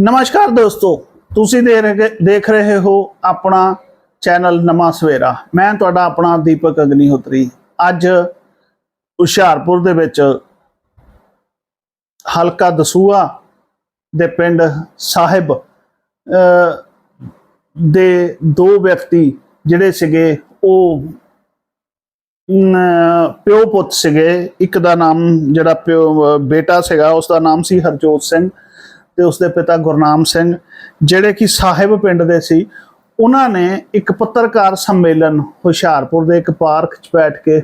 ਨਮਸਕਾਰ ਦੋਸਤੋ ਤੁਸੀਂ ਦੇ ਰਹੇ ਦੇਖ ਰਹੇ ਹੋ ਆਪਣਾ ਚੈਨਲ ਨਵਾਂ ਸਵੇਰਾ। ਮੈਂ ਤੁਹਾਡਾ ਆਪਣਾ ਦੀਪਕ ਅਗਨੀਹੋਤਰੀ। ਅੱਜ ਹੁਸ਼ਿਆਰਪੁਰ ਦੇ ਵਿੱਚ ਹਲਕਾ ਦਸੂਆ ਦੇ ਪਿੰਡ ਸਾਹਿਬ ਅਹ, ਦੇ ਦੋ ਵਿਅਕਤੀ ਜਿਹੜੇ ਸੀਗੇ ਉਹ ਅਮ, ਪਿਓ ਪੁੱਤ ਸੀਗੇ। ਇੱਕ ਦਾ ਨਾਮ ਜਿਹੜਾ ਪਿਓ ਬੇਟਾ ਸੀਗਾ ਉਸ ਦਾ ਨਾਮ ਸੀ ਹਰਜੋਤ ਸਿੰਘ। ਤੇ ਉਸਦੇ ਪਿਤਾ ਗੁਰਨਾਮ ਸਿੰਘ, ਜਿਹੜੇ ਕਿ ਸਾਹਿਬ ਪਿੰਡ ਦੇ ਸੀ, ਉਹਨਾਂ ਨੇ ਇੱਕ ਪੱਤਰਕਾਰ ਸੰਮੇਲਨ ਹੁਸ਼ਿਆਰਪੁਰ ਦੇ ਇੱਕ ਪਾਰਕ 'ਚ ਬੈਠ ਕੇ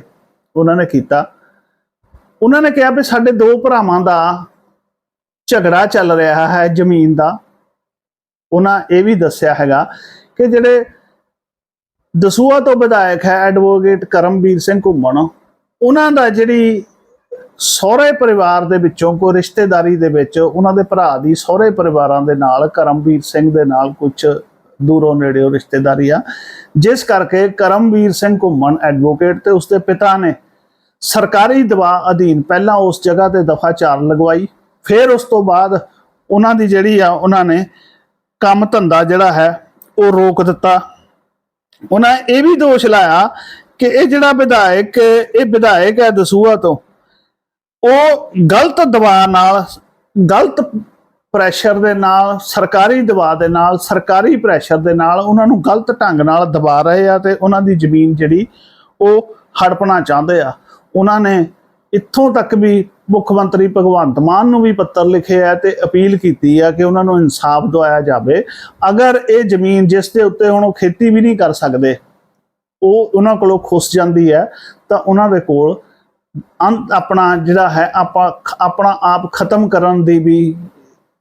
ਉਹਨਾਂ ਨੇ ਕੀਤਾ। ਉਹਨਾਂ ਨੇ ਕਿਹਾ ਵੀ ਸਾਡੇ ਦੋ ਭਰਾਵਾਂ ਦਾ ਝਗੜਾ ਚੱਲ ਰਿਹਾ ਹੈ ਜ਼ਮੀਨ ਦਾ। ਉਹਨਾਂ ਇਹ ਵੀ ਦੱਸਿਆ ਹੈਗਾ ਕਿ ਜਿਹੜੇ ਦਸੂਆ ਤੋਂ ਵਿਧਾਇਕ ਹੈ ਐਡਵੋਕੇਟ ਕਰਮਵੀਰ ਸਿੰਘ ਘੁੰਮਣ, ਉਹਨਾਂ ਦਾ ਜਿਹੜੀ ਸਹੁਰੇ ਪਰਿਵਾਰ ਦੇ ਵਿੱਚੋਂ ਕੋਈ ਰਿਸ਼ਤੇਦਾਰੀ ਦੇ ਵਿੱਚ ਉਹਨਾਂ ਦੇ ਭਰਾ ਦੀ ਸਹੁਰੇ ਪਰਿਵਾਰਾਂ ਦੇ ਨਾਲ, ਕਰਮਵੀਰ ਸਿੰਘ ਦੇ ਨਾਲ ਕੁਝ ਦੂਰੋਂ ਨੇੜਿਓਂ ਰਿਸ਼ਤੇਦਾਰੀ ਆ। ਜਿਸ ਕਰਕੇ ਕਰਮਵੀਰ ਸਿੰਘ ਘੁੰਮਣ ਐਡਵੋਕੇਟ ਤੇ ਉਸਦੇ ਪਿਤਾ ਨੇ ਸਰਕਾਰੀ ਦਬਾਅ ਅਧੀਨ ਪਹਿਲਾਂ ਉਸ ਜਗ੍ਹਾ ਤੇ ਦਫਾ 4 ਲਗਵਾਈ। ਫਿਰ ਉਸ ਤੋਂ ਬਾਅਦ ਉਹਨਾਂ ਦੀ ਜਿਹੜੀ ਆ, ਉਹਨਾਂ ਨੇ ਕੰਮ ਧੰਦਾ ਜਿਹੜਾ ਹੈ, ਉਹ ਰੋਕ ਦਿੱਤਾ। ਉਹਨਾਂ ਇਹ ਵੀ ਦੋਸ਼ ਲਾਇਆ ਕਿ ਇਹ ਜਿਹੜਾ ਵਿਧਾਇਕ, ਇਹ ਵਿਧਾਇਕ ਹੈ ਦਸੂਆ ਤੋਂ ਉਹ ਗਲਤ ਦਬਾਅ ਨਾਲ, ਗਲਤ ਪ੍ਰੈਸ਼ਰ ਦੇ ਨਾਲ, ਸਰਕਾਰੀ ਦਬਾਅ ਦੇ ਨਾਲ, ਸਰਕਾਰੀ ਪ੍ਰੈਸ਼ਰ ਦੇ ਨਾਲ ਉਹਨਾਂ ਨੂੰ ਗਲਤ ਢੰਗ ਨਾਲ ਦਬਾ ਰਹੇ ਆ ਤੇ ਉਹਨਾਂ ਦੀ ਜ਼ਮੀਨ ਜਿਹੜੀ ਉਹ ਹੜਪਣਾ ਚਾਹੁੰਦੇ ਆ। ਉਹਨਾਂ ਨੇ ਇੱਥੋਂ ਤੱਕ ਵੀ ਮੁੱਖ ਮੰਤਰੀ ਭਗਵੰਤ ਮਾਨ ਨੂੰ ਵੀ ਪੱਤਰ ਲਿਖਿਆ ਹੈ ਤੇ ਅਪੀਲ ਕੀਤੀ ਹੈ ਕਿ ਉਹਨਾਂ ਨੂੰ ਇਨਸਾਫ ਦਿਵਾਇਆ ਜਾਵੇ। ਅਗਰ ਇਹ ਜ਼ਮੀਨ ਜਿਸ ਦੇ ਉੱਤੇ ਹੁਣ ਉਹ ਖੇਤੀ ਵੀ ਨਹੀਂ ਕਰ ਸਕਦੇ, ਉਹ ਉਹਨਾਂ ਕੋਲੋਂ ਖੁੱਸ ਜਾਂਦੀ ਹੈ, ਤਾਂ ਉਹਨਾਂ ਦੇ ਕੋਲ ਅੰਤ ਆਪਣਾ ਜਿਹੜਾ ਹੈ, ਆਪਾਂ ਆਪਣਾ ਆਪ ਖਤਮ ਕਰਨ ਦੀ ਵੀ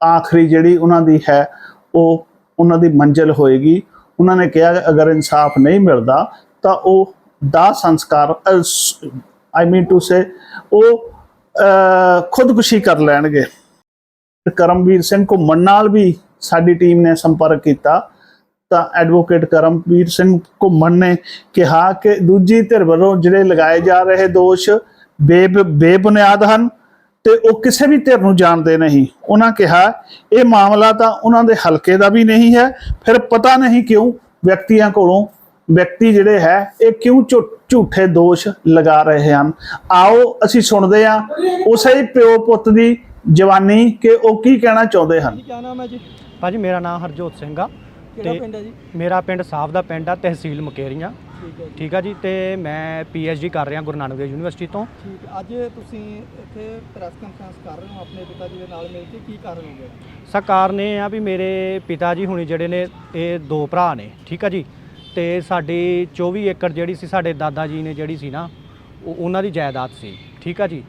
ਆਖਰੀ ਜਿਹੜੀ ਉਹਨਾਂ ਦੀ ਹੈ, ਉਹ ਉਹਨਾਂ ਦੀ ਮੰਜ਼ਿਲ ਹੋਏਗੀ। ਉਹਨਾਂ ਨੇ ਕਿਹਾ ਅਗਰ ਇਨਸਾਫ ਨਹੀਂ ਮਿਲਦਾ, ਤਾਂ ਉਹ ਦਾ ਸੰਸਕਾਰ ਆਈ ਮੀਨ ਟੂ ਸੇ ਉਹ ਖੁਦਕੁਸ਼ੀ ਕਰ ਲੈਣਗੇ। ਕਰਮਵੀਰ ਸਿੰਘ ਘੁੰਮਣ ਨਾਲ ਵੀ ਸਾਡੀ ਟੀਮ ਨੇ ਸੰਪਰਕ ਕੀਤਾ। ਤਾਂ ਐਡਵੋਕੇਟ ਕਰਮਵੀਰ ਸਿੰਘ ਘੁੰਮਣ ਨੇ ਕਿਹਾ ਕਿ ਦੂਜੀ ਧਿਰ ਵੱਲੋਂ ਜਿਹੜੇ ਲਗਾਏ ਜਾ ਰਹੇ ਦੋਸ਼ ਬੇ ਬੇਬੁਨਿਆਦ ਹਨ ਤੇ ਉਹ ਕਿਸੇ ਵੀ ਧਿਰ ਨੂੰ ਜਾਣਦੇ ਨਹੀਂ। ਉਹਨਾਂ ਕਿਹਾ, ਇਹ ਮਾਮਲਾ ਤਾਂ ਉਹਨਾਂ ਦੇ ਹਲਕੇ ਦਾ ਵੀ ਨਹੀਂ ਹੈ, ਫਿਰ ਪਤਾ ਨਹੀਂ ਕਿਉਂ ਵਿਅਕਤੀਆਂ ਕੋਲੋਂ ਵਿਅਕਤੀ ਜਿਹੜੇ ਹੈ, ਇਹ ਕਿਉਂ ਝੂਠੇ ਦੋਸ਼ ਲਗਾ ਰਹੇ ਹਨ। ਆਓ ਅਸੀਂ ਸੁਣਦੇ ਹਾਂ ਉਸੇ ਪਿਓ ਪੁੱਤ ਦੀ ਜਵਾਨੀ ਕਿ ਉਹ ਕੀ ਕਹਿਣਾ ਚਾਹੁੰਦੇ ਹਨ? ਕੀ ਨਾਮ ਹੈ ਜੀ? ਭਾਜੀ, ਮੇਰਾ ਨਾਮ ਹਰਜੋਤ ਸਿੰਘ ਆ। ਕਿਹੜਾ ਪਿੰਡ ਹੈ ਜੀ? ਮੇਰਾ ਪਿੰਡ ਸਾਫ਼ ਦਾ ਪਿੰਡ ਆ ਤਹਿਸੀਲ ਮੁਕੇਰੀਆਂ। ਠੀਕ ਹੈ ਠੀਕ ਆ ਜੀ ਤੇ ਮੈਂ ਡੀ ਕਰ ਰਿਹਾ ਗੁਰੂ ਨਾਨਕ ਦੇਵ ਯੂਨੀਵਰਸਿਟੀ ਤੋਂ। ਠੀਕ ਹੈ। ਅੱਜ ਤੁਸੀਂ ਇੱਥੇ ਪ੍ਰੈਸ ਕਾਨਫਰੰਸ ਕਰ ਰਹੇ ਹੋ ਆਪਣੇ ਪਿਤਾ ਜੀ ਦੇ ਨਾਲ ਮਿਲ ਕੇ ਕੀ ਕਾਰਨ ਹੋ ਗਿਆ? ਸਾ ਕਾਰਨ ਇਹ ਆ ਵੀ ਮੇਰੇ ਪਿਤਾ ਜੀ ਹੁਣੀ ਜਿਹੜੇ ਨੇ ਇਹ ਦੋ ਭਰਾ ਨੇ ਠੀਕ ਆ ਜੀ। ਤੇ ਸਾਡੀ 24 ਏਕੜ ਜਿਹੜੀ ਸੀ ਸਾਡੇ ਦਾਦਾ ਜੀ ਨੇ ਜਿਹੜੀ ਸੀ ਨਾ ਉਹ ਉਹਨਾਂ ਦੀ ਜਾਇਦਾਦ ਸੀ ਠੀਕ ਆ ਜੀ।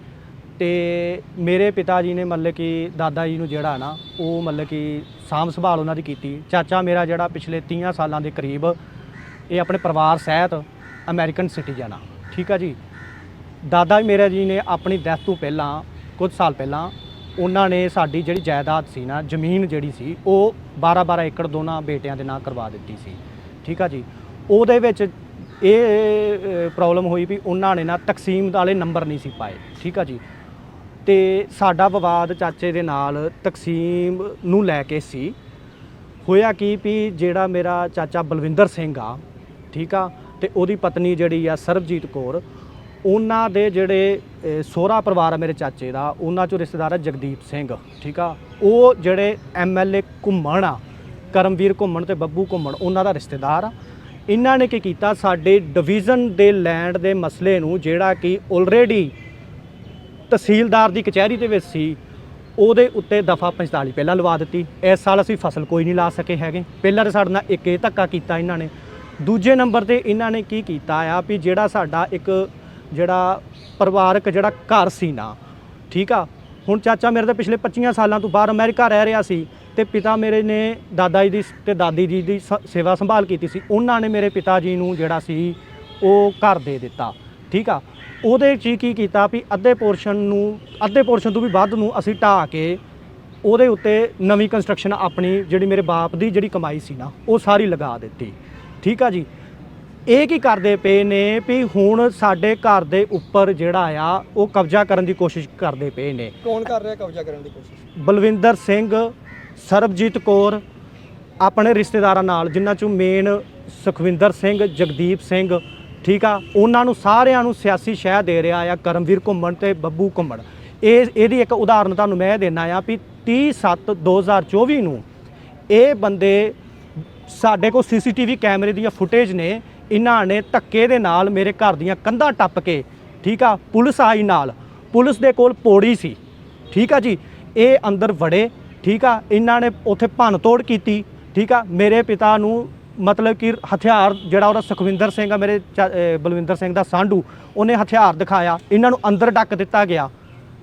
ਤੇ ਮੇਰੇ ਪਿਤਾ ਜੀ ਨੇ ਮਤਲਬ ਕਿ ਦਾਦਾ ਜੀ ਨੂੰ ਜਿਹੜਾ ਨਾ, ਉਹ ਮਤਲਬ ਕਿ ਸਾਂਭ ਸੰਭਾਲ ਉਹਨਾਂ ਦੀ ਕੀਤੀ। ਚਾਚਾ ਮੇਰਾ ਜਿਹੜਾ ਪਿਛਲੇ 30 ਸਾਲਾਂ ਦੇ ਕਰੀਬ, ਇਹ ਆਪਣੇ ਪਰਿਵਾਰ ਸਹਿਤ ਅਮਰੀਕਨ ਸਿਟੀਜ਼ਨ ਆ। ਠੀਕ ਆ ਜੀ? ਦਾਦਾ ਮੇਰਾ ਜੀ ਨੇ ਆਪਣੀ ਡੈਥ ਤੋਂ ਪਹਿਲਾਂ, ਕੁਝ ਸਾਲ ਪਹਿਲਾਂ, ਉਹਨਾਂ ਨੇ ਸਾਡੀ ਜਿਹੜੀ ਜਾਇਦਾਦ ਸੀ ਨਾ, ਜ਼ਮੀਨ ਜਿਹੜੀ ਸੀ, ਉਹ 12-12 ਏਕੜ ਦੋਨਾਂ ਬੇਟਿਆਂ ਦੇ ਨਾਂ ਕਰਵਾ ਦਿੱਤੀ ਸੀ। ਠੀਕ ਆ ਜੀ? ਉਹਦੇ ਵਿੱਚ ਇਹ ਪ੍ਰੋਬਲਮ ਹੋਈ ਵੀ ਉਹਨਾਂ ਨੇ ਨਾ ਤਕਸੀਮ ਵਾਲੇ ਨੰਬਰ ਨਹੀਂ ਸੀ ਪਾਏ। ਠੀਕ ਆ ਜੀ? ਤੇ ਸਾਡਾ ਵਿਵਾਦ ਚਾਚੇ ਦੇ ਨਾਲ ਤਕਸੀਮ ਨੂੰ ਲੈ ਕੇ ਸੀ। ਹੋਇਆ ਕੀ ਵੀ ਜਿਹੜਾ ਮੇਰਾ ਚਾਚਾ ਬਲਵਿੰਦਰ ਸਿੰਘ ਆ, ਠੀਕ ਆ, ਤੇ ਉਹਦੀ ਪਤਨੀ ਜਿਹੜੀ ਆ ਸਰਬਜੀਤ ਕੌਰ, ਉਹਨਾਂ ਦੇ ਜਿਹੜੇ ਸੋਹਰਾ ਪਰਿਵਾਰ ਆ ਮੇਰੇ ਚਾਚੇ ਦਾ, ਉਹਨਾਂ ਚੋਂ ਰਿਸ਼ਤੇਦਾਰ ਆ ਜਗਦੀਪ ਸਿੰਘ, ਠੀਕ ਆ। ਉਹ ਜਿਹੜੇ ਐਮਐਲਏ ਘੁੰਮਣ ਆ, ਕਰਮਵੀਰ ਘੁੰਮਣ ਤੇ ਬੱਬੂ ਘੁੰਮਣ, ਉਹਨਾਂ ਦਾ ਰਿਸ਼ਤੇਦਾਰ ਆ। ਇਹਨਾਂ ਨੇ ਕੀ ਕੀਤਾ, ਸਾਡੇ ਡਿਵੀਜ਼ਨ ਦੇ ਲੈਂਡ ਦੇ ਮਸਲੇ ਨੂੰ ਜਿਹੜਾ ਕਿ ਆਲਰੇਡੀ ਤਹਿਸੀਲਦਾਰ ਦੀ ਕਚਹਿਰੀ ਦੇ ਵਿੱਚ ਸੀ, ਉਹਦੇ ਉੱਤੇ ਦਫਾ 45 ਪਹਿਲਾਂ ਲਵਾ ਦਿੱਤੀ। ਇਸ ਸਾਲ ਅਸੀਂ ਫਸਲ ਕੋਈ ਨਹੀਂ ਲਾ ਸਕੇ ਹੈਗੇ। ਪਹਿਲਾਂ ਤਾਂ ਸਾਡੇ ਨਾਲ ਇੱਕ ਇਹ ਧੱਕਾ ਕੀਤਾ ਇਹਨਾਂ ਨੇ। ਦੂਜੇ ਨੰਬਰ ਤੇ ਇਹਨਾਂ ਨੇ ਕੀ ਕੀਤਾ ਆ ਵੀ ਜਿਹੜਾ ਸਾਡਾ ਇੱਕ ਜਿਹੜਾ ਪਰਿਵਾਰਕ ਜਿਹੜਾ ਘਰ ਸੀ ਨਾ, ਠੀਕ ਆ? ਹੁਣ ਚਾਚਾ ਮੇਰੇ ਤਾਂ ਪਿਛਲੇ 25 ਸਾਲਾਂ ਤੋਂ ਬਾਹਰ ਅਮਰੀਕਾ ਰਹਿ ਰਿਹਾ ਸੀ ਤੇ ਪਿਤਾ ਮੇਰੇ ਨੇ ਦਾਦਾ ਜੀ ਦੀ ਤੇ ਦਾਦੀ ਜੀ ਦੀ ਸ- ਸੇਵਾ ਸੰਭਾਲ ਕੀਤੀ ਸੀ। ਉਹਨਾਂ ਨੇ ਮੇਰੇ ਪਿਤਾ ਜੀ ਨੂੰ ਜਿਹੜਾ ਸੀ ਉਹ ਘਰ ਦੇ ਦਿੱਤਾ, ਠੀਕ ਆ? ਉਹਦੇ 'ਚ ਕੀ ਕੀਤਾ ਵੀ ਅੱਧੇ ਪੋਰਸ਼ਨ ਨੂੰ ਅੱਧੇ ਪੋਰਸ਼ਨ ਤੋਂ ਵੀ ਵੱਧ ਨੂੰ ਅਸੀਂ ਢਾਹ ਕੇ ਉਹਦੇ ਉੱਤੇ ਨਵੀਂ ਕੰਸਟਰਕਸ਼ਨ ਆਪਣੀ ਜਿਹੜੀ ਮੇਰੇ ਬਾਪ ਦੀ ਜਿਹੜੀ ਕਮਾਈ ਸੀ ਨਾ ਉਹ ਸਾਰੀ ਲਗਾ ਦਿੱਤੀ। ਠੀਕ ਆ ਜੀ? ਇਹ ਕੀ ਕਰਦੇ ਪਏ ਨੇ ਵੀ ਹੁਣ ਸਾਡੇ ਘਰ ਦੇ ਉੱਪਰ ਜਿਹੜਾ ਆ ਉਹ ਕਬਜ਼ਾ ਕਰਨ ਦੀ ਕੋਸ਼ਿਸ਼ ਕਰਦੇ ਪਏ ਨੇ। ਕੌਣ ਕਰ ਰਿਹਾ ਕਬਜ਼ਾ ਕਰਨ ਦੀ ਕੋਸ਼ਿਸ਼? ਬਲਵਿੰਦਰ ਸਿੰਘ ਸਰਬਜੀਤ ਕੌਰ ਆਪਣੇ ਰਿਸ਼ਤੇਦਾਰਾਂ ਨਾਲ ਜਿਨ੍ਹਾਂ ਚੋਂ ਮੇਨ ਸੁਖਵਿੰਦਰ ਸਿੰਘ ਜਗਦੀਪ ਸਿੰਘ ਠੀਕ ਆ? ਉਹਨਾਂ ਨੂੰ ਸਾਰਿਆਂ ਨੂੰ ਸਿਆਸੀ ਸ਼ਹਿ ਦੇ ਰਿਹਾ ਆ, ਕਰਮਵੀਰ ਘੁੰਮਣ ਤੇ ਬੱਬੂ ਘੁੰਮਣ। ਇਹ, ਇਹਦੀ ਇੱਕ ਉਦਾਹਰਨ ਤੁਹਾਨੂੰ ਮੈਂ ਦੇਣਾ ਆ ਵੀ 30 7 2024 ਨੂੰ ਇਹ ਬੰਦੇ ਸਾਡੇ ਕੋਲ ਸੀਸੀਟੀਵੀ ਕੈਮਰੇ ਦੀਆਂ ਫੁਟੇਜ ਨੇ, ਇਹਨਾਂ ਨੇ ਧੱਕੇ ਦੇ ਨਾਲ ਮੇਰੇ ਘਰ ਦੀਆਂ ਕੰਧਾਂ ਟੱਪ ਕੇ, ਠੀਕ ਆ? ਪੁਲਿਸ ਆਈ ਨਾਲ। ਪੁਲਿਸ ਦੇ ਕੋਲ ਪੌੜੀ ਸੀ। ਠੀਕ ਆ ਜੀ? ਇਹ ਅੰਦਰ ਵੜੇ, ਠੀਕ ਆ? ਇਹਨਾਂ ਨੇ ਉੱਥੇ ਭੰਨ ਤੋੜ ਕੀਤੀ, ਠੀਕ ਆ? ਮੇਰੇ ਪਿਤਾ ਨੂੰ ਮਤਲਬ ਕਿ ਹਥਿਆਰ ਜਿਹੜਾ ਉਹਦਾ ਸੁਖਵਿੰਦਰ ਸਿੰਘ ਆ, ਮੇਰੇ ਚਾ- ਅਹ ਬਲਵਿੰਦਰ ਸਿੰਘ ਦਾ ਸਾਂਢੂ, ਉਹਨੇ ਹਥਿਆਰ ਦਿਖਾਇਆ, ਇਹਨਾਂ ਨੂੰ ਅੰਦਰ ਡੱਕ ਦਿੱਤਾ ਗਿਆ।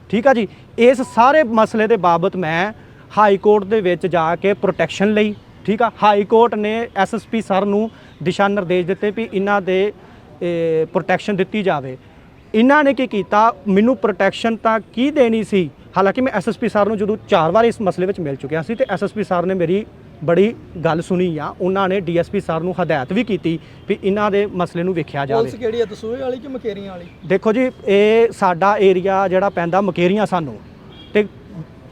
ਠੀਕ ਆ ਜੀ? ਇਸ ਸਾਰੇ ਮਸਲੇ ਦੇ ਬਾਬਤ ਮੈਂ ਹਾਈ ਕੋਰਟ ਦੇ ਵਿੱਚ ਜਾ ਕੇ ਪ੍ਰੋਟੈਕਸ਼ਨ ਲਈ, ਠੀਕ ਆ? ਹਾਈ ਕੋਰਟ ਨੇ ਐਸਐਸਪੀ ਸਰ ਨੂੰ ਦਿਸ਼ਾ ਨਿਰਦੇਸ਼ ਦਿੱਤੇ ਵੀ ਇਹਨਾਂ ਦੇ ਪ੍ਰੋਟੈਕਸ਼ਨ ਦਿੱਤੀ ਜਾਵੇ। ਇਹਨਾਂ ਨੇ ਕੀ ਕੀਤਾ? ਮੈਨੂੰ ਪ੍ਰੋਟੈਕਸ਼ਨ ਤਾਂ ਕੀ ਦੇਣੀ ਸੀ? ਹਾਲਾਂਕਿ ਮੈਂ ਐਸਐਸਪੀ ਸਰ ਨੂੰ ਜਦੋਂ ਚਾਰ ਵਾਰ ਇਸ ਮਸਲੇ ਵਿੱਚ ਮਿਲ ਚੁੱਕਿਆ ਸੀ ਤੇ ਐਸਐਸਪੀ ਸਰ ਨੇ ਮੇਰੀ ਬੜੀ ਗੱਲ ਸੁਣੀ ਆ। ਉਹਨਾਂ ਨੇ ਡੀਐਸਪੀ ਸਰ ਨੂੰ ਹਦਾਇਤ ਵੀ ਕੀਤੀ ਵੀ ਇਹਨਾਂ ਦੇ ਮਸਲੇ ਨੂੰ ਵੇਖਿਆ ਜਾਵੇ। ਪੁਲਿਸ ਕਿਹੜੀ ਹੈ ਦਸੂਹੇ ਵਾਲੀ ਕਿ ਮਕੇਰੀਆਂ ਵਾਲੀ? ਦੇਖੋ ਜੀ ਇਹ ਸਾਡਾ ਏਰੀਆ ਜਿਹੜਾ ਪੈਂਦਾ ਮਕੇਰੀਆਂ ਸਾਨੂੰ। ਤੇ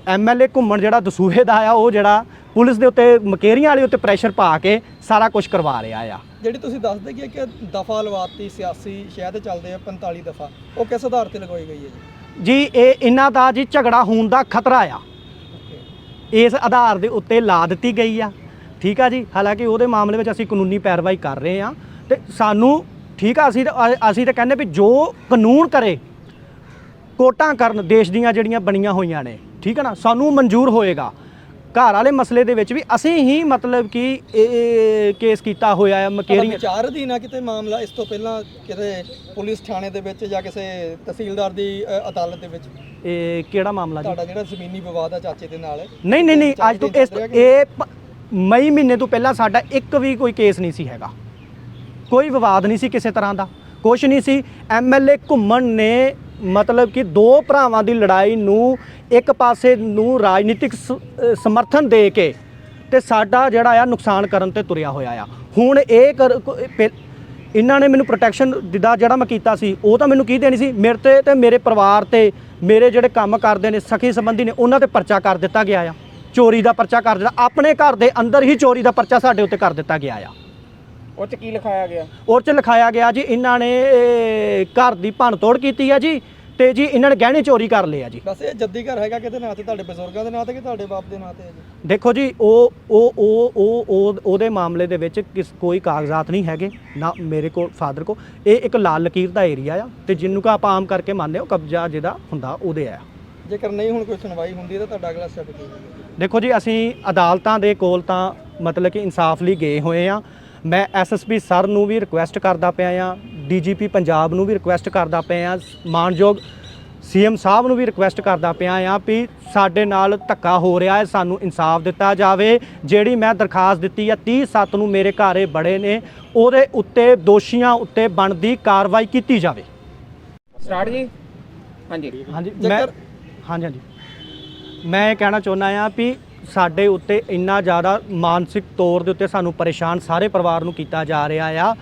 ਐਮਐਲਏ ਘੁੰਮਣ ਜਿਹੜਾ ਦਸੂਹੇ ਦਾ ਆ ਉਹ ਜਿਹੜਾ ਪੁਲਿਸ ਦੇ ਉੱਤੇ ਮਕੇਰੀਆਂ ਵਾਲੇ ਉੱਤੇ ਪ੍ਰੈਸ਼ਰ ਪਾ ਕੇ ਸਾਰਾ ਕੁਝ ਕਰਵਾ ਰਿਹਾ ਆ। ਜਿਹੜੀ ਤੁਸੀਂ ਦੱਸਦੇ ਕਿ ਕਿ ਦਫਾ ਲਵਾਤੀ ਸਿਆਸੀ ਸ਼ਹਿਦ ਚੱਲਦੇ ਆ 45 ਦਫਾ ਉਹ ਕਿਸ ਆਧਾਰ ਤੇ ਲਗਾਈ ਗਈ ਹੈ ਜੀ? ਜੀ ਇਹ ਇਹਨਾਂ ਦਾ ਜੀ ਝਗੜਾ ਹੋਣ ਦਾ ਖਤਰਾ ਆ। ਇਸ ਆਧਾਰ ਦੇ ਉੱਤੇ ਲਾ ਦਿੱਤੀ ਗਈ ਆ। ਠੀਕ ਆ ਜੀ? ਹਾਲਾਂਕਿ ਉਹਦੇ ਮਾਮਲੇ ਵਿੱਚ ਅਸੀਂ ਕਾਨੂੰਨੀ ਪੈਰਵਾਈ ਕਰ ਰਹੇ ਆ ਤੇ ਸਾਨੂੰ, ਠੀਕ ਆ, ਅਸੀਂ ਤਾਂ ਅਸੀਂ ਤਾਂ ਕਹਿੰਦੇ ਵੀ ਜੋ ਕਾਨੂੰਨ ਕਰੇ, ਕੋਟਾਂ ਕਰਨ, ਦੇਸ਼ ਦੀਆਂ ਜਿਹੜੀਆਂ ਬਣੀਆਂ ਹੋਈਆਂ ਨੇ, ਠੀਕ ਹੈ ਨਾ? ਸਾਨੂੰ ਮਨਜ਼ੂਰ ਹੋਏਗਾ। ਘਰ ਵਾਲੇ ਮਸਲੇ ਦੇ ਵਿੱਚ ਵੀ ਅਸੀਂ ਹੀ ਮਤਲਬ ਕਿ ਇਹ ਕੇਸ ਕੀਤਾ ਹੋਇਆ ਹੈ ਤੁਹਾਡਾ ਮਕੇਰੀਆਂ ਵਿਚਾਰ ਅਧੀਨ ਆ ਕਿਤੇ ਮਾਮਲਾ ਇਸ ਤੋਂ ਪਹਿਲਾਂ ਕਿਤੇ ਪੁਲਿਸ ਥਾਣੇ ਦੇ ਵਿੱਚ ਜਾਂ ਕਿਸੇ ਤਹਿਸੀਲਦਾਰ ਦੀ ਅ, ਅਦਾਲਤ ਦੇ ਵਿੱਚ? ਇਹ ਕਿਹੜਾ ਮਾਮਲਾ ਜੀ? ਤੁਹਾਡਾ ਜਿਹੜਾ ਜ਼ਮੀਨੀ ਵਿਵਾਦ ਆ ਚਾਚੇ ਦੇ ਨਾਲ ਨਹੀਂ ਨਹੀਂ ਨਹੀਂ ਅੱਜ ਤੋਂ ਇਸ ਇਹ ਪ- ਮਈ ਮਹੀਨੇ ਤੋਂ ਪਹਿਲਾਂ ਸਾਡਾ ਇੱਕ ਵੀ ਕੋਈ ਕੇਸ ਨਹੀਂ ਸੀ ਹੈਗਾ। ਕੋਈ ਵਿਵਾਦ ਨਹੀਂ ਸੀ ਕਿਸੇ ਤਰ੍ਹਾਂ ਦਾ। ਕੁਛ ਨਹੀਂ ਸੀ। ਐਮਐਲਏ ਘੁੰਮਣ ਨੇ ਮਤਲਬ ਕਿ ਦੋ ਭਰਾਵਾਂ ਦੀ ਲੜਾਈ ਨੂੰ ਇੱਕ ਪਾਸੇ ਨੂੰ ਰਾਜਨੀਤਿਕ ਸ- ਸਮਰਥਨ ਦੇ ਕੇ ਤੇ ਸਾਡਾ ਜਿਹੜਾ ਆ ਨੁਕਸਾਨ ਕਰਨ ਤੇ ਤੁਰਿਆ ਹੋਇਆ ਆ। ਹੁਣ ਇਹ ਕਰ- ਇਹਨਾਂ ਨੇ ਮੈਨੂੰ ਪ੍ਰੋਟੈਕਸ਼ਨ ਜਿੱਦਾਂ ਜਿਹੜਾ ਮੈਂ ਕੀਤਾ ਸੀ, ਉਹ ਤਾਂ ਮੈਨੂੰ ਕੀ ਦੇਣੀ ਸੀ? ਮੇਰੇ ਤੇ ਤੇ ਮੇਰੇ ਪਰਿਵਾਰ ਤੇ ਮੇਰੇ ਜਿਹੜੇ ਕੰਮ ਕਰਦੇ ਨੇ, ਸਖੀ ਸੰਬੰਧੀ ਨੇ, ਉਹਨਾਂ ਤੇ ਪਰਚਾ ਕਰ ਦਿੱਤਾ ਗਿਆ ਆ। ਚੋਰੀ ਦਾ ਪਰਚਾ ਕਰ ਦਿੱਤਾ। ਆਪਣੇ ਘਰ ਦੇ ਅੰਦਰ ਹੀ ਚੋਰੀ ਦਾ ਪਰਚਾ ਸਾਡੇ ਉੱਤੇ ਕਰ ਦਿੱਤਾ ਗਿਆ ਆ। ਉਹ ਚ ਕੀ ਲਿਖਾਇਆ ਗਿਆ? ਉਹ 'ਚ ਲਿਖਾਇਆ ਗਿਆ ਜੀ ਇਹਨਾਂ ਨੇ ਇਹ, ਘਰ ਦੀ ਭੰਨ ਤੋੜ ਕੀਤੀ ਆ ਜੀ ਤੇ ਜੀ ਇਹਨਾਂ ਨੇ ਗਹਿਣੇ ਚੋਰੀ ਕਰ ਲਏ ਆ ਜੀ। ਬਸ ਇਹ ਜੱਦੀ ਘਰ ਹੈਗਾ ਕਿਹਦੇ ਨਾਂ ਤੇ ਤੁਹਾਡੇ ਬਜ਼ੁਰਗਾਂ ਦੇ ਨਾਂ ਤੇ ਕਿ ਤੁਹਾਡੇ ਬਾਪ ਦੇ ਨਾਂ ਤੇ ਹੈ ਜੀ? ਦੇਖੋ ਜੀ ਉਹ ਉਹ ਉਹ ਉਹ ਉਹ- ਉਹਦੇ ਮਾਮਲੇ ਦੇ ਵਿੱਚ ਕਿਸ ਕੋਈ ਕਾਗਜ਼ਾਤ ਨਹੀਂ ਹੈਗੇ ਨਾ ਮੇਰੇ ਕੋਲ ਫਾਦਰ ਕੋ ਇਹ ਇੱਕ ਲਾਲ ਲਕੀਰ ਦਾ ਏਰੀਆ ਆ ਤੇ ਜਿਹਨੂੰ ਕਾ ਆਪਾਂ ਆਮ ਕਰਕੇ ਮੰਨਦੇ ਹਾਂ ਉਹ ਕਬਜ਼ਾ ਜਿਹਦਾ ਹੁੰਦਾ ਉਹਦੇ ਆ। ਜੇਕਰ ਨਹੀਂ ਹੁਣ ਕੋਈ ਸੁਣਵਾਈ ਹੁੰਦੀ ਤਾਂ ਤੁਹਾਡਾ ਅਗਲਾ ਸਟੈਪ ਕੀ ਹੋਵੇਗਾ ਦੇਖੋ ਜੀ ਅਸੀਂ ਅਦਾਲਤਾਂ ਦੇ ਕੋਲ ਤਾਂ ਮਤਲਬ ਕਿ ਇਨਸਾਫ ਲਈ ਗਏ ਹੋਏ ਆ ਮੈਂ ਐਸਐਸਪੀ ਸਰ ਨੂੰ ਵੀ ਰਿਕੁਐਸਟ ਕਰਦਾ ਪਿਆ ਆ ਡੀਜੀਪੀ ਪੰਜਾਬ ਨੂੰ ਵੀ ਰਿਕੁਐਸਟ ਕਰਦਾ ਪਿਆ ਆ ਮਾਨਯੋਗ ਸੀਐਮ ਸਾਹਿਬ ਨੂੰ ਵੀ ਰਿਕੁਐਸਟ ਕਰਦਾ ਪਿਆ ਆ ਵੀ ਸਾਡੇ ਨਾਲ ਧੱਕਾ ਹੋ ਰਿਹਾ ਹੈ ਸਾਨੂੰ ਇਨਸਾਫ ਦਿੱਤਾ ਜਾਵੇ। ਜਿਹੜੀ ਮੈਂ ਦਰਖਾਸਤ ਦਿੱਤੀ ਆ 30 ਸੱਤ ਨੂੰ ਮੇਰੇ ਘਰੇ ਬੜੇ ਨੇ ਉਹਦੇ ਉੱਤੇ ਦੋਸ਼ੀਆਂ ਉੱਤੇ ਬਣਦੀ ਕਾਰਵਾਈ ਕੀਤੀ ਜਾਵੇ। ਸਟਾਰਟ ਜੀ? ਹਾਂਜੀ। ਹਾਂਜੀ ਮੈਂ ਹਾਂਜੀ ਹਾਂਜੀ। ਮੈਂ ਇਹ ਕਹਿਣਾ ਚਾਹੁੰਦਾ ਆ ਵੀ ਸਾਡੇ ਉੱਤੇ ਇੰਨਾ ਜ਼ਿਆਦਾ ਮਾਨਸਿਕ ਤੌਰ ਦੇ ਉੱਤੇ ਸਾਨੂੰ ਪਰੇਸ਼ਾਨ ਸਾਰੇ ਪਰਿਵਾਰ ਨੂੰ ਕੀਤਾ ਜਾ ਰਿਹਾ ਆ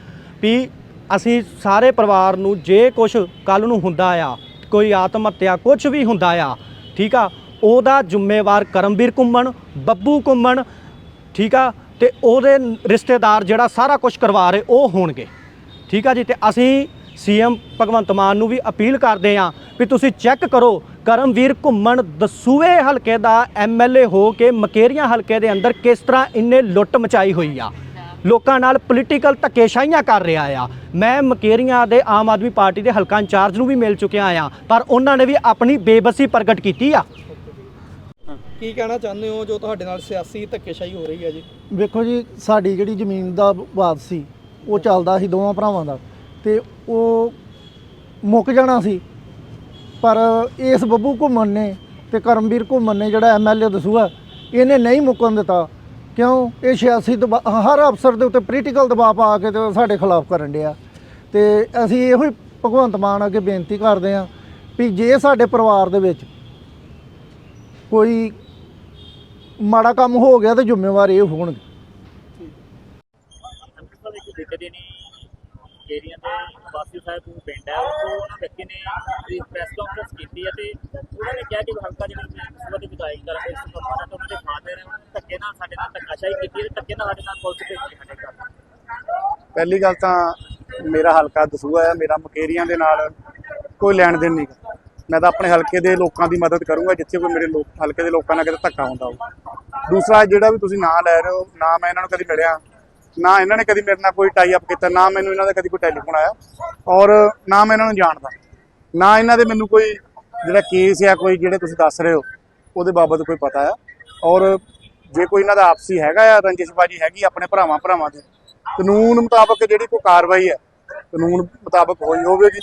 ਵੀ ਅਸੀਂ ਸਾਰੇ ਪਰਿਵਾਰ ਨੂੰ ਜੇ ਕੁਝ ਕੱਲ ਨੂੰ ਹੁੰਦਾ ਆ, ਕੋਈ ਆਤਮ ਹੱਤਿਆ ਕੁਝ ਵੀ ਹੁੰਦਾ ਆ, ਠੀਕ ਆ, ਉਹਦਾ ਜ਼ਿੰਮੇਵਾਰ ਕਰਮਵੀਰ ਘੁੰਮਣ, ਬੱਬੂ ਘੁੰਮਣ, ਠੀਕ ਆ, ਤੇ ਉਹਦੇ ਰਿਸ਼ਤੇਦਾਰ ਜਿਹੜਾ ਸਾਰਾ ਕੁਝ ਕਰਵਾ ਰਹੇ ਉਹ ਹੋਣਗੇ, ਠੀਕ ਆ ਜੀ, ਤੇ ਅਸੀਂ ਸੀਐਮ ਭਗਵੰਤ ਮਾਨ ਨੂੰ ਵੀ ਅਪੀਲ ਕਰਦੇ ਹਾਂ ਵੀ ਤੁਸੀਂ ਚੈੱਕ ਕਰੋ ਕਰਮਵੀਰ ਘੁੰਮਣ ਦਸੂਏ ਹਲਕੇ ਦਾ ਐਮਐਲਏ ਹੋ ਕੇ ਮਕੇਰੀਆਂ ਹਲਕੇ ਦੇ ਅੰਦਰ ਕਿਸ ਤਰ੍ਹਾਂ ਇੰਨੇ ਲੁੱਟ ਮਚਾਈ ਹੋਈ ਆ। ਲੋਕਾਂ ਨਾਲ ਪੋਲੀਟੀਕਲ ਧੱਕੇਸ਼ਾਹੀਆਂ ਕਰ ਰਿਹਾ ਆ। ਮੈਂ ਮਕੇਰੀਆਂ ਦੇ ਆਮ ਆਦਮੀ ਪਾਰਟੀ ਦੇ ਹਲਕਾ ਇੰਚਾਰਜ ਨੂੰ ਵੀ ਮਿਲ ਚੁੱਕਿਆ ਆ ਪਰ ਉਹਨਾਂ ਨੇ ਵੀ ਆਪਣੀ ਬੇਬਸੀ ਪ੍ਰਗਟ ਕੀਤੀ ਆ। ਕੀ ਕਹਿਣਾ ਚਾਹੁੰਦੇ ਹੋ ਜੋ ਤੁਹਾਡੇ ਨਾਲ ਸਿਆਸੀ ਧੱਕੇਸ਼ਾਹੀ ਹੋ ਰਹੀ ਹੈ ਜੀ? ਵੇਖੋ ਜੀ ਸਾਡੀ ਜਿਹੜੀ ਜ਼ਮੀਨ ਦਾ ਵਾਦ ਸੀ ਉਹ ਚੱਲਦਾ ਸੀ ਦੋਵਾਂ ਭਰਾਵਾਂ ਦਾ। ਤੇ ਉਹ ਮੁੱਕ ਜਾਣਾ ਸੀ। ਪਰ ਇਸ ਬੱਬੂ ਘੁੰਮਣ ਨੇ ਤੇ ਕਰਮਵੀਰ ਘੁੰਮਣ ਨੇ ਜਿਹੜਾ ਐਮਐਲਏ ਦਸੂਆ ਇਹਨੇ ਨਹੀਂ ਮੁੱਕਣ ਦਿੱਤਾ। ਕਿਉਂ? ਇਹ ਸਿਆਸੀ ਦਬਾ, ਹਰ ਅਫਸਰ ਦੇ ਉੱਤੇ ਪੋਲੀਟੀਕਲ ਦਬਾਅ ਪਾ ਕੇ ਤੇ ਸਾਡੇ ਖਿਲਾਫ ਕਰਨ ਡਿਆ। ਤੇ ਅਸੀਂ ਇਹੋ ਹੀ ਭਗਵੰਤ ਮਾਨ ਅੱਗੇ ਬੇਨਤੀ ਕਰਦੇ ਹਾਂ ਵੀ ਜੇ ਸਾਡੇ ਪਰਿਵਾਰ ਦੇ ਵਿੱਚ ਕੋਈ ਮਾੜਾ ਕੰਮ ਹੋ ਗਿਆ ਤਾਂ ਜ਼ਿੰਮੇਵਾਰ ਇਹ ਹੋਣਗੇ। ਇੱਕ ਬੇਟੇ ਦੀ ਵਾਸੀ ਸਾਹਿਬ ਨੂੰ ਪਿੰਡ ਹੈ, ਉਹ ਉਹਨਾਂ ਵਿਅਕਤੀ ਨੇ ਪ੍ਰੈਸ ਕਾਨਫਰੰਸ ਕੀਤੀ ਹੈ ਤੇ ਉਹਨਾਂ ਨੇ ਕਿਹਾ ਕਿ ਹਲਕਾ ਜਿਹੜੇ ਸੂਬਾ ਦੇ ਵਿਧਾਇਕ ਕਰ ਰਹੇ ਸੀ ਕੰਮਾਂ ਤੋਂ ਉਹਨਾਂ ਦੇ ਫਾਦਰ ਉਹਨਾਂ ਧੱਕੇ ਨਾਲ ਸਾਡੇ ਨਾਲ ਧੱਕਾਸ਼ਾਹੀ ਕੀਤੀ ਹੈ ਧੱਕੇ ਨਾਲ ਸਾਡੇ ਨਾਲ ਪੁਲਿਸ ਭੇਜੀ ਸਾਡੇ ਘਰ। ਪਹਿਲੀ ਗੱਲ ਤਾਂ ਮੇਰਾ ਹਲਕਾ ਦਸੂਆ ਹੈ, ਮੇਰਾ ਮਕੇਰੀਆਂ ਦੇ ਨਾਲ ਕੋਈ ਲੈਣ ਦੇਣ ਨਹੀਂ ਮੈਂ ਤਾਂ ਆਪਣੇ ਹਲਕੇ ਦੇ ਲੋਕਾਂ ਦੀ ਮਦਦ ਕਰੂੰਗਾ, ਜਿੱਥੇ ਕੋਈ ਮੇਰੇ ਲੋਕ ਹਲਕੇ ਦੇ ਲੋਕਾਂ ਨਾਲ ਕਿਤੇ ਧੱਕਾ ਹੁੰਦਾ ਹੋ ਦੂਸਰਾ, ਜਿਹੜਾ ਵੀ ਤੁਸੀਂ ਨਾਂ ਲੈ ਰਹੇ ਹੋ, ਨਾ ਮੈਂ ਇਹਨਾਂ ਨੂੰ ਕਦੀ ਮਿਲਿਆ। ਨਾ ਇਹਨਾਂ ਨੇ ਕਦੀ ਮੇਰੇ ਨਾਲ ਕੋਈ ਟਾਈ ਅਪ ਕੀਤਾ, ਨਾ ਮੈਨੂੰ ਇਹਨਾਂ ਦਾ ਕਦੀ ਕੋਈ ਟੈਲੀਫੋਨ ਆਇਆ ਔਰ ਨਾ ਮੈਂ ਇਹਨਾਂ ਨੂੰ ਜਾਣਦਾ। ਨਾ ਇਹਨਾਂ ਦੇ ਮੈਨੂੰ ਕੋਈ ਜਿਹੜਾ ਕੇਸ ਆ ਕੋਈ ਜਿਹੜੇ ਤੁਸੀਂ ਦੱਸ ਰਹੇ ਹੋ, ਉਹਦੇ ਬਾਬਤ ਕੋਈ ਪਤਾ ਆ। ਔਰ ਜੇ ਕੋਈ ਇਹਨਾਂ ਦਾ ਆਪਸੀ ਹੈਗਾ ਆ, ਰੰਜਿਸ਼ਬਾਜੀ ਹੈਗੀ ਆਪਣੇ ਭਰਾਵਾਂ ਭਰਾਵਾਂ ਦੀ, ਕਾਨੂੰਨ ਮੁਤਾਬਕ ਜਿਹੜੀ ਕੋਈ ਕਾਰਵਾਈ ਹੈ ਕਾਨੂੰਨ ਮੁਤਾਬਕ ਹੋਈ ਹੋਵੇਗੀ।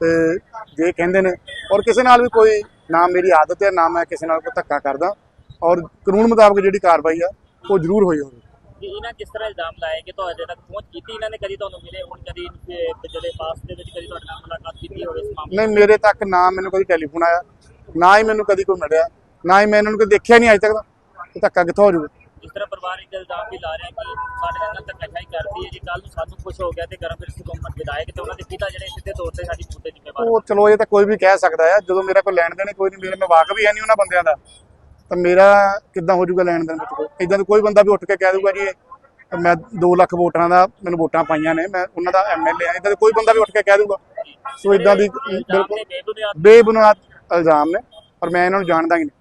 ਤੇ ਜੇ ਕਹਿੰਦੇ ਨੇ, ਔਰ ਕਿਸੇ ਨਾਲ ਵੀ ਕੋਈ ਨਾ ਮੇਰੀ ਆਦਤ ਹੈ ਨਾ ਮੈਂ ਕਿਸੇ ਨਾਲ ਕੋਈ ਧੱਕਾ ਕਰਦਾ, ਔਰ ਕਾਨੂੰਨ ਮੁਤਾਬਕ ਜਿਹੜੀ ਕਾਰਵਾਈ ਆ, ਉਹ ਜ਼ਰੂਰ ਹੋਈ ਹੋਵੇ ਕਿ ਇਹਨਾਂ ਕਿਸ ਤਰ੍ਹਾਂ ਇਲਜ਼ਾਮ ਲਾਏ ਕਿ ਤੁਹਾਡੇ ਤੱਕ ਪਹੁੰਚ ਕੀਤੀ ਇਹਨਾਂ ਨੇ? ਕਦੀ ਤੁਹਾਨੂੰ ਮਿਲੇ ਹੁਣ? ਕਦੀ ਜਿਹੜੇ ਪਾਸ ਦੇ ਵਿੱਚ ਕਦੀ ਤੁਹਾਡੇ ਨਾਲ ਮੁਲਾਕਾਤ ਕੀਤੀ ਹੋਵੇ ਇਸ ਮਾਮਲੇ ਨਹੀਂ ਮੇਰੇ ਤੱਕ ਨਾ ਮੈਨੂੰ ਕਦੀ ਟੈਲੀਫੋਨ ਆਇਆ ਨਾ ਹੀ ਮੈਨੂੰ ਕਦੀ ਕੋਈ ਮਿਲਿਆ ਨਾ ਹੀ ਮੈਂ ਇਹਨਾਂ ਨੂੰ ਕਦੀ ਦੇਖਿਆ ਨਹੀਂ ਅੱਜ ਤੱਕ ਇਹ ਧੱਕਾ ਕਿੱਥੋਂ ਹੋ ਜੂਗਾ ਇਸ ਤਰ੍ਹਾਂ ਪਰਿਵਾਰ ਇੱਕ ਇਲਜ਼ਾਮ ਵੀ ਲਾ ਰਿਹਾ ਕਿ ਸਾਡੇ ਨਾਲ ਧੱਕਾਸ਼ਾਹੀ ਕਰਦੀ ਹੈ ਜੇ ਕੱਲ ਨੂੰ ਸਾਨੂੰ ਕੁਝ ਹੋ ਗਿਆ ਤੇ ਗਰਮਵੀਰ ਸਿੰਘ ਗੁੰਮਤ ਵਿਧਾਇਕ ਤੇ ਉਹਨਾਂ ਦੇ ਪਿਤਾ ਜਿਹੜੇ ਸਿੱਧੇ ਤੌਰ ਤੇ ਸਾਡੀ ਦੇ ਜ਼ਿੰਮੇਵਾਰ ਉਹ ਚਲੋ ਇਹ ਤਾਂ ਕੋਈ ਵੀ ਕਹਿ ਸਕਦਾ ਹੈ ਜਦੋਂ ਮੇਰਾ ਕੋਈ ਲੈਣ ਦੇਣ ਕੋਈ ਨਹੀਂ ਮੇਰੇ ਮੈਂ ਵਾਕਫ ਹੀ ਹੈ ਨਹੀਂ ਉਹਨਾਂ ਬੰਦਿਆਂ ਦਾ। ਤਾਂ ਮੇਰਾ ਕਿੱਦਾਂ ਹੋ ਜਾਊਗਾ ਲੈਣ ਦੇਣ ਵਿੱਚ? ਕੋਈ ਇਦਾਂ ਦਾ ਕੋਈ ਬੰਦਾ ਵੀ ਉੱਠ ਕੇ ਕਹਿ ਦੂਗਾ ਜੀ ਇਹ ਮੈਂ 2 ਲੱਖ ਵੋਟਰਾਂ ਦਾ, ਮੈਨੂੰ ਵੋਟਾਂ ਪਾਈਆਂ ਨੇ, ਮੈਂ ਉਹਨਾਂ ਦਾ ਐਮਐਲਏ ਆ। ਇਦਾਂ ਦਾ ਕੋਈ ਬੰਦਾ ਵੀ ਉੱਠ ਕੇ ਕਹਿ ਦੂਗਾ ਸੋ ਇਦਾਂ ਦੀ, ਬਿਲਕੁਲ, ਬੇਬੁਨਿਆਦ ਇਲਜ਼ਾਮ ਨੇ, ਪਰ ਮੈਂ ਇਹਨਾਂ ਨੂੰ ਜਾਣਦਾ ਹੀ ਨਹੀਂ।